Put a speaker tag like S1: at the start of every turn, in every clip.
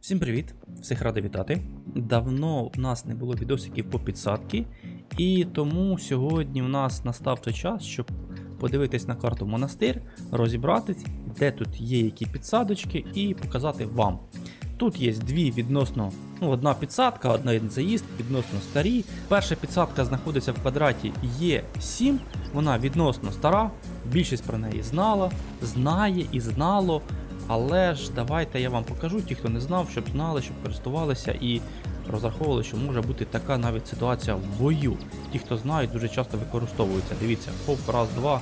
S1: Всім привіт! Всіх радий вітати. Давно в нас не було відосиків по підсадки, і тому сьогодні в нас настав той час, щоб подивитись на карту монастир, розібратись, де тут є які підсадочки, і показати вам. Тут є дві відносно, ну, одна підсадка, один заїзд, відносно старі. Перша підсадка знаходиться в квадраті Е7, вона відносно стара, більшість про неї знала, знає і знало. Але ж давайте я вам покажу, ті, хто не знав, щоб знали, щоб користувалися і розраховували, що може бути така навіть ситуація в бою. Ті, хто знають, дуже часто використовуються. Дивіться, хоп, раз, два,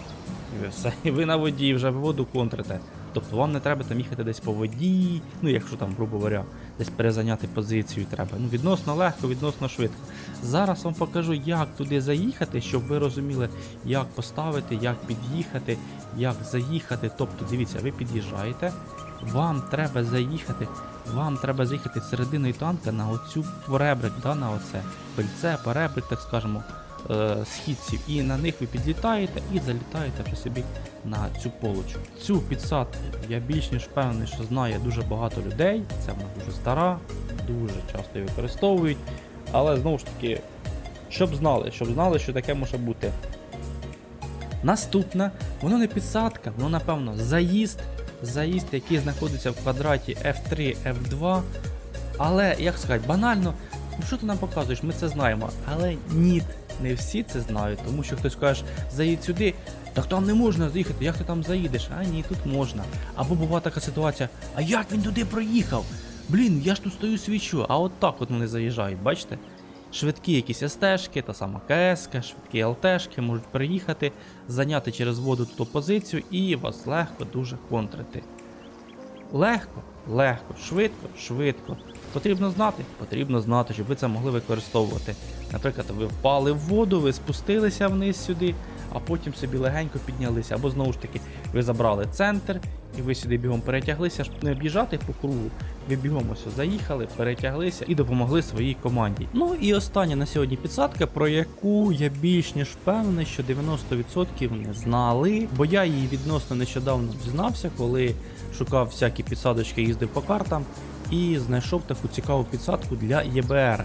S1: і все, і ви на воді вже воду контрите. Тобто вам не треба там їхати десь по воді, ну якщо там, грубо говоря, десь перезайняти позицію треба. Ну, відносно легко, відносно швидко. Зараз вам покажу, як туди заїхати, щоб ви розуміли, як поставити, як під'їхати, як заїхати. Тобто, дивіться, ви під'їжджаєте, вам треба заїхати, вам треба заїхати серединою танка на оцю поребрик, да, на оце пильце, перебрик, так скажемо, східців. І на них ви підлітаєте і залітаєте вже собі на цю полочку. Цю підсадку я більш ніж впевнений, що знає дуже багато людей. Це вона дуже стара, дуже часто її використовують. Але знову ж таки, щоб знали, щоб знали, що таке може бути. Наступне, воно не підсадка, воно, напевно, заїзд. Заїзд, який знаходиться в квадраті F3, F2. Але, як сказати, банально, ну що ти нам показуєш, ми це знаємо. Але ні, не всі це знають, тому що хтось каже, заїдь сюди, так там не можна заїхати, як ти там заїдеш? А ні, тут можна. Або буває така ситуація, а як він туди проїхав? Блін, я ж тут стою свічу, а от так от вони заїжджають, бачите? Швидкі якісь СТшки, та сама КС, швидкі ЛТшки можуть приїхати, зайняти через воду ту позицію і вас легко дуже контрити. Легко, легко, швидко, швидко. Потрібно знати, потрібно знати, щоб ви це могли використовувати. Наприклад, ви впали в воду, ви спустилися вниз сюди, а потім собі легенько піднялися. Або знову ж таки, ви забрали центр, і ви сюди бігом перетяглися, щоб не об'їжджати по кругу. Ви бігом ось заїхали, перетяглися і допомогли своїй команді. Ну і остання на сьогодні підсадка, про яку я більш ніж впевнений, що 90% не знали, бо я її відносно нещодавно дізнався, коли шукав всякі підсадочки, їздив по картам і знайшов таку цікаву підсадку для ЄБР.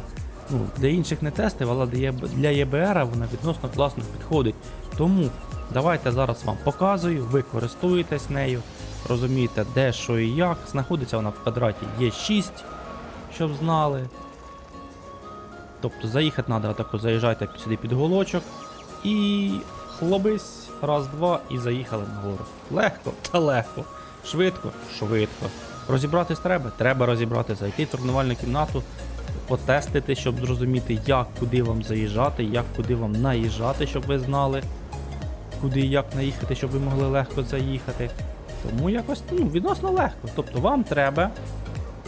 S1: Ну, для інших не тестив, але для ЄБ- ЄБР вона відносно класно підходить. Тому давайте зараз вам показую, ви користуєтесь нею, розумієте, де, що і як. Знаходиться вона в квадраті Є6, щоб знали. Тобто заїхати треба, отако заїжджайте сюди під голочок і хлобись, раз, два, і заїхали нагору. Легко та легко. Швидко, швидко. Розібратись треба? Треба розібрати, зайти в тренувальну кімнату, потестити, щоб зрозуміти, як куди вам заїжджати, як куди вам наїжджати, щоб ви знали, куди і як наїхати, щоб ви могли легко заїхати. Тому якось ну, відносно легко. Тобто вам треба.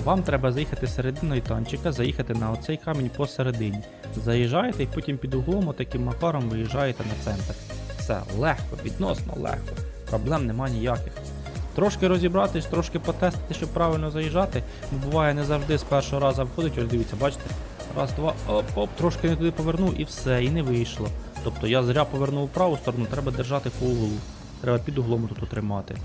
S1: Вам треба заїхати серединою танчика, заїхати на оцей камінь посередині. Заїжджаєте і потім під углом таким макаром виїжджаєте на центр. Все, легко, відносно легко. Проблем нема ніяких. Трошки розібратись, трошки потестити, щоб правильно заїжджати. Буває не завжди з першого разу виходить, ось дивіться, бачите? Раз, два, оп, оп, трошки не туди повернув і все, і не вийшло. Тобто я зря повернув праву сторону, треба держати по углу. Треба під углом тут тримати.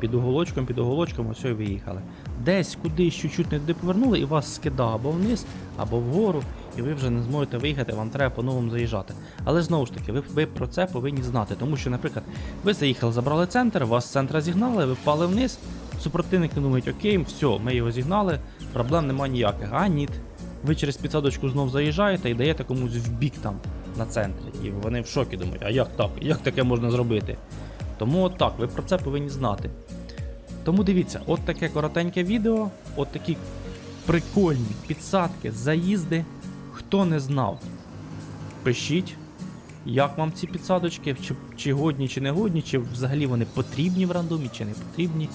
S1: Під уголочком, під уголочком, ось і виїхали. Десь кудись чуть-чуть не повернули і вас скидав або вниз, або вгору, і ви вже не зможете виїхати, вам треба по-новому заїжджати. Але знову ж таки, ви, ви про це повинні знати. Тому що, наприклад, ви заїхали, забрали центр, вас з центра зігнали, ви впали вниз. Супротивники думають, окей, все, ми його зігнали, проблем нема ніяких. А ні. Ви через підсадочку знов заїжджаєте і даєте комусь в бік там на центрі. І вони в шокі думають, а як так? Як таке можна зробити? Тому от так, ви про це повинні знати. Тому дивіться, от таке коротеньке відео, от такі прикольні підсадки, заїзди. Хто не знав, пишіть, як вам ці підсадочки, чи, чи годні, чи не годні, чи взагалі вони потрібні в рандомі, чи не потрібні,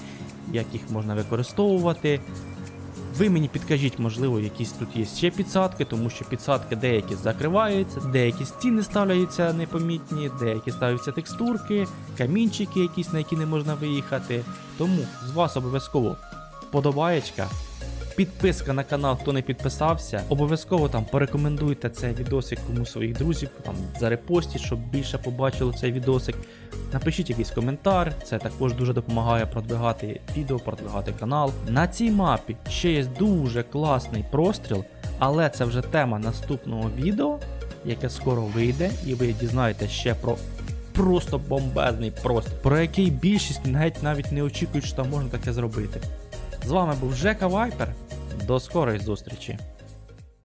S1: як їх можна використовувати. Ви мені підкажіть, можливо, якісь тут є ще підсадки, тому що підсадки деякі закриваються, деякі стіни ставляються непомітні, деякі ставляться текстурки, камінчики якісь, на які не можна виїхати. Тому з вас обов'язково подобаєчка, підписка на канал, хто не підписався. Обов'язково там порекомендуйте цей відосик комусь своїх друзів, там зарепостіть, щоб більше побачило цей відосик. Напишіть якийсь коментар, це також дуже допомагає продвигати відео, продвигати канал. На цій мапі ще є дуже класний простріл, але це вже тема наступного відео, яке скоро вийде, і ви дізнаєтесь ще про просто бомбезний простріл, про який більшість геть навіть не очікують, що там можна таке зробити. З вами був Жека Вайпер. До скорої зустрічі!